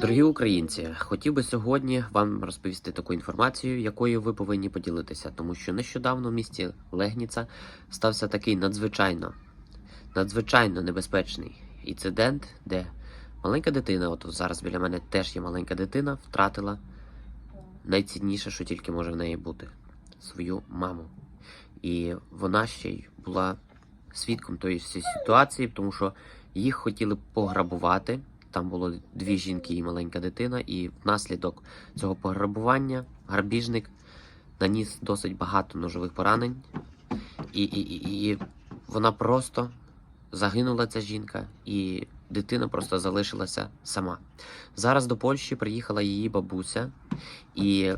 Дорогі українці, хотів би сьогодні вам розповісти таку інформацію, якою ви повинні поділитися, тому що нещодавно в місті Легніца стався такий надзвичайно, надзвичайно небезпечний інцидент, де маленька дитина, от зараз біля мене теж є маленька дитина, втратила найцінніше, що тільки може в неї бути свою маму. І вона ще й була свідком тої ситуації, тому що їх хотіли пограбувати. Там було дві жінки і маленька дитина, і внаслідок цього пограбування грабіжник наніс досить багато ножових поранень, і, і, і, і вона просто загинула ця жінка, і дитина просто залишилася сама. Зараз до Польщі приїхала її бабуся, і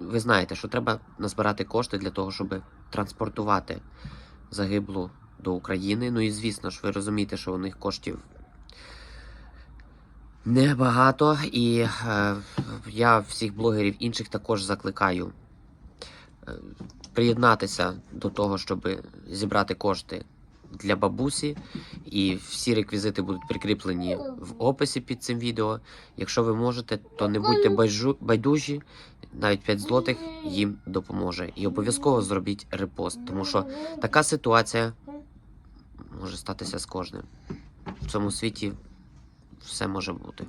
ви знаєте, що треба назбирати кошти для того, щоб транспортувати загиблу до України. Ну і звісно ж, ви розумієте, що у них коштів небагато, і е, я всіх блогерів інших також закликаю е, приєднатися до того, щоб зібрати кошти для бабусі. І всі реквізити будуть прикріплені в описі під цим відео. Якщо ви можете, то не будьте байжу- байдужі, навіть 5 злотих їм допоможе. І обов'язково зробіть репост, тому що така ситуація може статися з кожним. В цьому світі все може бути.